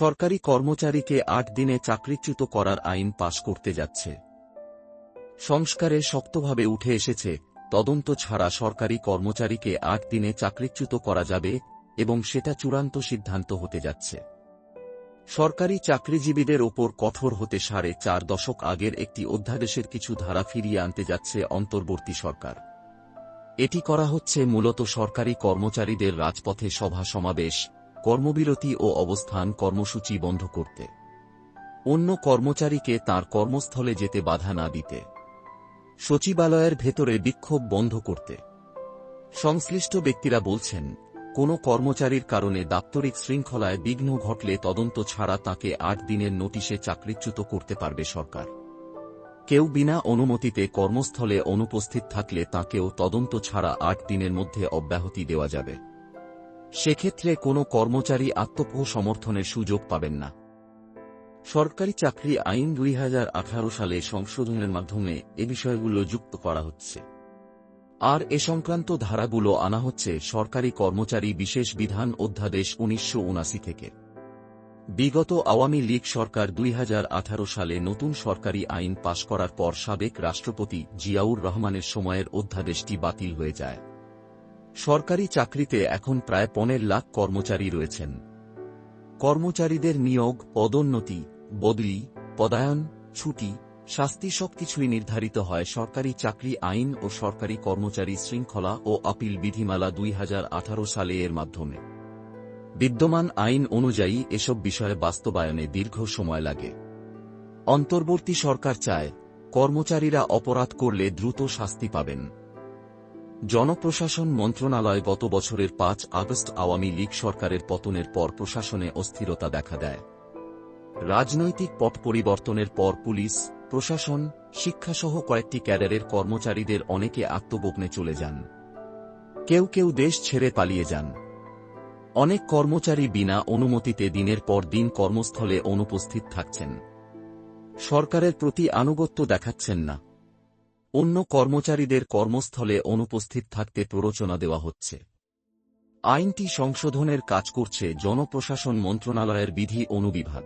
সরকারি কর্মচারীকে আট দিনে চাকরিচ্যুত করার আইন পাশ করতে যাচ্ছে। সংস্কারে শক্তভাবে উঠে এসেছে, তদন্ত ছাড়া সরকারি কর্মচারীকে আট দিনে চাকরিচ্যুত করা যাবে এবং সেটা চূড়ান্ত সিদ্ধান্ত হতে যাচ্ছে। সরকারি চাকরিজীবীদের ওপর কঠোর হতে সাড়ে চার দশক আগের একটি অধ্যাদেশের কিছু ধারা ফিরিয়ে আনতে যাচ্ছে অন্তর্বর্তী সরকার। এটি করা হচ্ছে মূলত সরকারি কর্মচারীদের রাজপথে সভা সমাবেশ কর্মবিরতি ও অবস্থান কর্মসূচি বন্ধ করতে। অন্য কর্মচারীকে তার কর্মস্থলে যেতে বাধা না দিতে। সচিবালয়ের ভেতরে বিক্ষোভ বন্ধ করতে। সংশ্লিষ্ট ব্যক্তিরা বলছেন, কোনো কর্মচারীর কারণে দাপ্তরিক শৃঙ্খলায় বিঘ্ন ঘটলে তদন্ত ছাড়া তাকে আট দিনের নোটিশে চাকরিচ্যুত করতে পারবে সরকার। কেউ বিনা অনুমতিতে কর্মস্থলে অনুপস্থিত থাকলে তাকেও তদন্ত ছাড়া আট দিনের মধ্যে অব্যাহতি দেওয়া যাবে। সেক্ষেত্রে কোনো কর্মচারী আত্মপোহ সমর্থনের সুযোগ পাবেন না। সরকারি চাকরি আইন দুই হাজার আঠারো সালে সংশোধনের মাধ্যমে এ বিষয়গুলো যুক্ত করা হচ্ছে। আর এ সংক্রান্ত ধারাগুলো আনা হচ্ছে সরকারি কর্মচারী বিশেষ বিধান অধ্যাদেশ উনিশশো উনআশি থেকে। বিগত আওয়ামী লীগ সরকার দুই হাজার আঠারো সালে নতুন সরকারি আইন পাশ করার পর সাবেক রাষ্ট্রপতি জিয়াউর রহমানের সময়ের অধ্যাদেশটি বাতিল হয়ে যায়। সরকারি চাকরিতে এখন প্রায় পনেরো লাখ কর্মচারী রয়েছেন। কর্মচারীদের নিয়োগ, পদোন্নতি, বদলি, পদায়ন, ছুটি, শাস্তি সবকিছুই নির্ধারিত হয় সরকারি চাকরি আইন ও সরকারি কর্মচারী শৃঙ্খলা ও আপিল বিধিমালা দুই হাজার আঠারো সালে এর মাধ্যমে। বিদ্যমান আইন অনুযায়ী এসব বিষয়ে বাস্তবায়নে দীর্ঘ সময় লাগে। অন্তর্বর্তী সরকার চায় কর্মচারীরা অপরাধ করলে দ্রুত শাস্তি পাবেন। জনপ্রশাসন মন্ত্রণালয় গত বছরের পাঁচ আগস্ট আওয়ামী লীগ সরকারের পতনের পর প্রশাসনে অস্থিরতা দেখা দেয়। রাজনৈতিক পট পরিবর্তনের পর পুলিশ, প্রশাসন, শিক্ষাসহ কয়েকটি ক্যাডারের কর্মচারীদের অনেকে আত্মগোপনে চলে যান। কেউ কেউ দেশ ছেড়ে পালিয়ে যান। অনেক কর্মচারী বিনা অনুমতিতে দিনের পর দিন কর্মস্থলে অনুপস্থিত থাকছেন। সরকারের প্রতি আনুগত্য দেখাচ্ছেন না। অন্য কর্মচারীদের কর্মস্থলে অনুপস্থিত থাকতে প্ররোচনা দেওয়া হচ্ছে। আইনটি সংশোধনের কাজ করছে জনপ্রশাসন মন্ত্রণালয়ের বিধি অনুবিভাগ।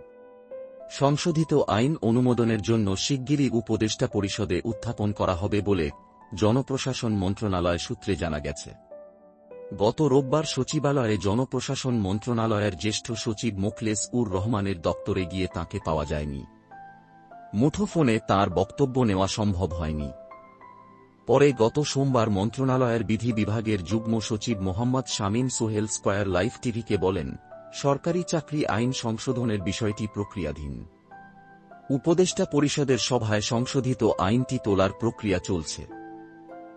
সংশোধিত আইন অনুমোদনের জন্য শিগগিরই উপদেষ্টা পরিষদে উত্থাপন করা হবে বলে জনপ্রশাসন মন্ত্রণালয় সূত্রে জানা গেছে। গত রোববার সচিবালয়ে জনপ্রশাসন মন্ত্রণালয়ের জ্যেষ্ঠ সচিব মোখলেস উর রহমানের দপ্তরে গিয়ে তাকে পাওয়া যায়নি। মুঠোফোনে তার বক্তব্য নেওয়া সম্ভব হয়নি। পরে গত সোমবার মন্ত্রণালয়ের বিধি বিভাগের যুগ্ম সচিব মোহাম্মদ শামীম সোহেল স্কয়ার লাইফ টিভিকে বলেন, সরকারি চাকরি আইন সংশোধনের বিষয়টি প্রক্রিয়াধীন। উপদেষ্টা পরিষদের সভায় সংশোধিত আইনটি তোলার প্রক্রিয়া চলছে।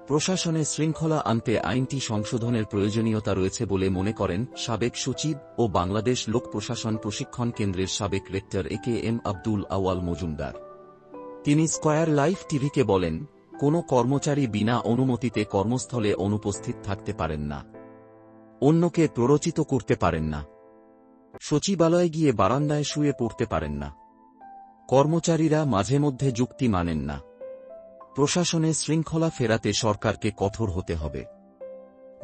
প্রশাসনে শৃঙ্খলা আনতে আইনটি সংশোধনের প্রয়োজনীয়তা রয়েছে বলে মনে করেন সাবেক সচিব ও বাংলাদেশ লোক প্রশাসন প্রশিক্ষণ কেন্দ্রের সাবেক rector A K M Abdul Awal Majumdar. তিনি স্কয়ার লাইফ টিভিকে বলেন কোনো কর্মচারী বিনা অনুমতিতে কর্মস্থলে অনুপস্থিত থাকতে পারেন না। অন্যকে প্ররোচিত করতে পারেন না। সচিবালয়ে গিয়ে বারান্দায় শুয়ে পড়তে পারেন না। কর্মচারীরা মাঝে মধ্যে যুক্তি মানেন না। প্রশাসনে শৃঙ্খলা ফেরাতে সরকারকে কঠোর হতে হবে।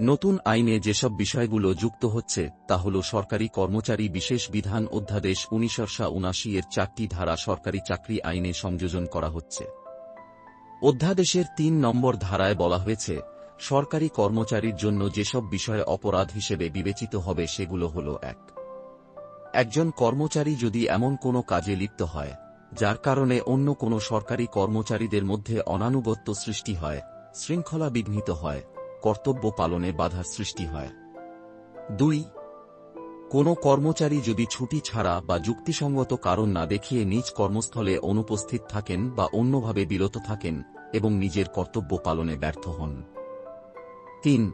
নতুন আইনে যেসব বিষয়গুলো যুক্ত হচ্ছে, তা হল সরকারি কর্মচারী বিশেষ বিধান অধ্যাদেশ উনিশশো উনাশি এর চারটি ধারা সরকারি চাকরি আইনে সংযোজন করা হচ্ছে। অধ্যাদেশের তিন নম্বর ধারায় বলা হয়েছে, সরকারি কর্মচারীর জন্য যেসব বিষয়ে অপরাধ হিসেবে বিবেচিত হবে সেগুলো হল এক। একজন কর্মচারী যদি এমন কোনো কাজে লিপ্ত হয়, যার কারণে অন্য কোনো সরকারি কর্মচারীদের মধ্যে অনানুগত্য সৃষ্টি হয়, শৃঙ্খলা বিঘ্নিত হয়, কর্তব্য পালনে বাধার সৃষ্টি হয়। দুই কোনো কর্মচারী যদি ছুটি ছাড়া বা যুক্তিসঙ্গত কারণ না দেখিয়ে নিজ কর্মস্থলে অনুপস্থিত থাকেন বা অন্যভাবে বিরত থাকেন এবং নিজের কর্তব্য পালনে ব্যর্থ হন। তিন,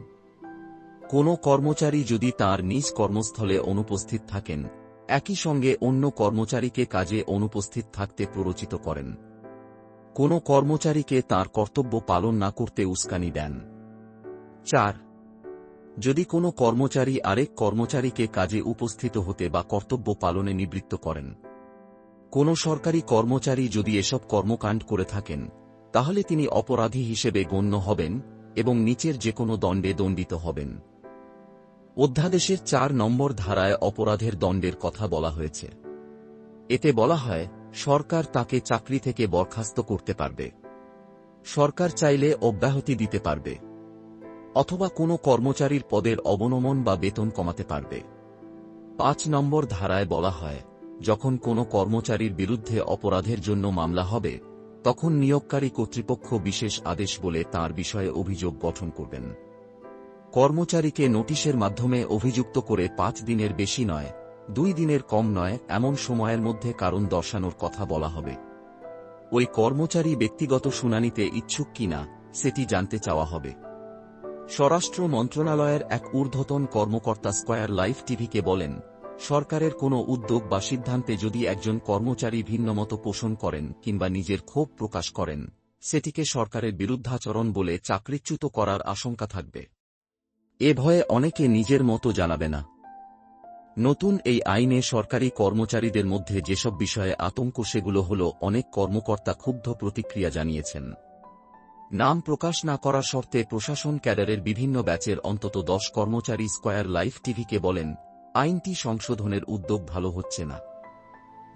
কোনো কর্মচারী যদি তার নিজ কর্মস্থলে অনুপস্থিত থাকেন, একই সঙ্গে অন্য কর্মচারীকে কাজে অনুপস্থিত থাকতে প্ররোচিত করেন। কোনো কর্মচারীকে তার কর্তব্য পালন না করতে উস্কানি দেন। চার যদি কোনো কর্মচারী আরেক কর্মচারীকে কাজে উপস্থিত হতে বা কর্তব্য পালনে নিবৃত্ত করেন। কোনো সরকারি কর্মচারী যদি এসব কর্মকাণ্ড করে থাকেন, তাহলে তিনি অপরাধী হিসেবে গণ্য হবেন এবং নিচের যে কোনো দণ্ডে দণ্ডিত হবেন। অধ্যাদেশের চার নম্বর ধারায় অপরাধের দণ্ডের কথা বলা হয়েছে। এতে বলা হয়, সরকার তাকে চাকরি থেকে বরখাস্ত করতে পারবে। সরকার চাইলে অব্যাহতি দিতে পারবে। অথবা কোনো কর্মচারীর পদের অবনমন বা বেতন কমাতে পারবে। পাঁচ নম্বর ধারায় বলা হয়, যখন কোনো কর্মচারীর বিরুদ্ধে অপরাধের জন্য মামলা হবে, তখন নিয়োগকারী কর্তৃপক্ষ বিশেষ আদেশ বলে তার বিষয়ে অভিযোগ গঠন করবেন। কর্মচারীকে নোটিশের মাধ্যমে অভিযুক্ত করে পাঁচ দিনের বেশি নয়, দুই দিনের কম নয়, এমন সময়ের মধ্যে কারণ দর্শানোর কথা বলা হবে। ওই কর্মচারী ব্যক্তিগত শুনানিতে ইচ্ছুক কিনা, সেটি জানতে চাওয়া হবে। স্বরাষ্ট্র মন্ত্রণালয়ের এক ঊর্ধ্বতন কর্মকর্তা স্কয়ার লাইফ টিভিকে বলেন, সরকারের কোনো উদ্যোগ বা সিদ্ধান্তে যদি একজন কর্মচারী ভিন্নমত পোষণ করেন কিংবা নিজের ক্ষোভ প্রকাশ করেন, সেটিকে সরকারের বিরুদ্ধাচরণ বলে চাকরিচ্যুত করার আশঙ্কা থাকবে। এ ভয়ে অনেকে নিজের মতো জানাবে না। নতুন এই আইনে সরকারি কর্মচারীদের মধ্যে যেসব বিষয়ে আতঙ্ক সেগুলো হল, অনেক কর্মকর্তা ক্ষুব্ধ প্রতিক্রিয়া জানিয়েছেন। নাম প্রকাশ না করার শর্তে প্রশাসন ক্যাডারের বিভিন্ন ব্যাচের অন্তত দশ কর্মচারী স্কয়ার লাইফ টিভিকে বলেন, আইনটি সংশোধনের উদ্যোগ ভালো হচ্ছে না।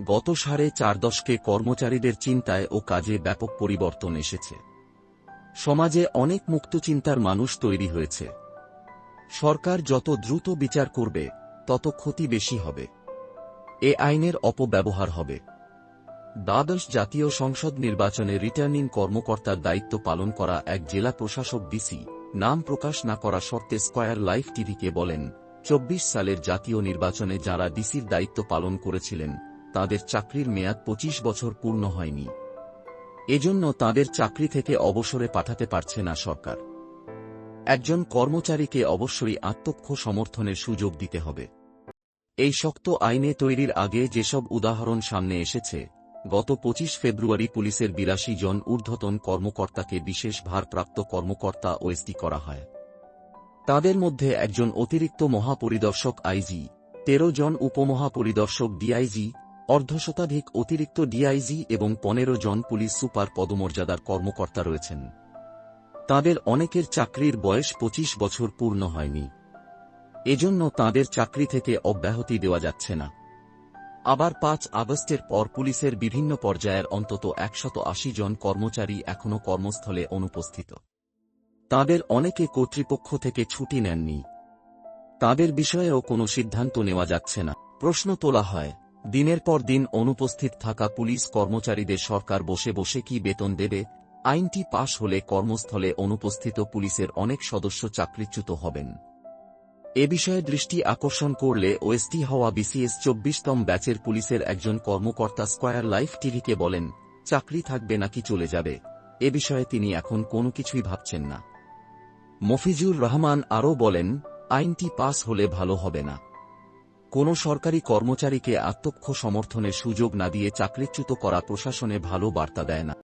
গত সাড়ে চার দশকে কর্মচারীদের চিন্তায় ও কাজে ব্যাপক পরিবর্তন এসেছে। সমাজে অনেক মুক্ত চিন্তার মানুষ তৈরি হয়েছে। সরকার যত দ্রুত বিচার করবে, তত ক্ষতি বেশি হবে। এ আইনের অপব্যবহার হবে। দ্বাদশ জাতীয় সংসদ নির্বাচনে রিটার্নিং কর্মকর্তার দায়িত্ব পালন করা এক জেলা প্রশাসক ডিসি। নাম প্রকাশ না করা শর্তে স্কয়ার লাইফ টিভিকে বলেন, চব্বিশ সালের জাতীয় নির্বাচনে যারা ডিসির দায়িত্ব পালন করেছিলেন, তাদের চাকরির মেয়াদ ২৫ বছর পূর্ণ হয়নি। এজন্য তাদের চাকরি থেকে অবসরে পাঠাতে পারছে না সরকার। একজন কর্মচারীকে অবশ্যই আত্মক্ষ সমর্থনের সুযোগ দিতে হবে। এই শক্ত আইনে তৈরির আগে যেসব উদাহরণ সামনে এসেছে গত পঁচিশ ফেব্রুয়ারি পুলিশের বিরাশি জন ঊর্ধ্বতন কর্মকর্তাকে বিশেষ ভারপ্রাপ্ত কর্মকর্তা ওএসডি করা হয়। তাদের মধ্যে একজন অতিরিক্ত মহাপরিদর্শক আইজি, তেরো জন উপমহাপরিদর্শক ডিআইজি, অর্ধশতাধিক অতিরিক্ত ডিআইজি এবং পনেরো জন পুলিশ সুপার পদমর্যাদার কর্মকর্তা রয়েছেন। তাদের অনেকের চাকরির বয়স ২৫ বছর পূর্ণ হয়নি। এজন্য তাদের চাকরি থেকে অব্যাহতি দেওয়া যাচ্ছে না। আবার পাঁচ আগস্টের পর পুলিশের বিভিন্ন পর্যায়ের অন্তত একশত আশি জন কর্মচারী এখনও কর্মস্থলে অনুপস্থিত। তাদের অনেকে কর্তৃপক্ষ থেকে ছুটি নেননি। তাদের বিষয়েও কোনো সিদ্ধান্ত নেওয়া যাচ্ছে না। প্রশ্ন তোলা হয়, দিনের পর দিন অনুপস্থিত থাকা পুলিশ কর্মচারীদের সরকার বসে বসে কি বেতন দেবে? আইনটি পাশ হলে কর্মস্থলে অনুপস্থিত পুলিশের অনেক সদস্য চাকরিচ্যুত হবেন। এ বিষয়ে দৃষ্টি আকর্ষণ করলে ওএসটি হওয়া বিসিএস চব্বিশতম ব্যাচের পুলিশের একজন কর্মকর্তা স্কয়ার লাইফ টিভিকে বলেন, চাকরি থাকবে নাকি চলে যাবে? এ বিষয়ে তিনি এখন কোনো কিছুই ভাবছেন না। মফিজুর রহমান আরও বলেন, আইনটি পাস হলে ভালো হবে না। কোনো সরকারি কর্মচারীকে আত্মক্ষ সমর্থনের সুযোগ না দিয়ে চাকরিচ্যুত করা প্রশাসনে ভালো বার্তা দেয় না।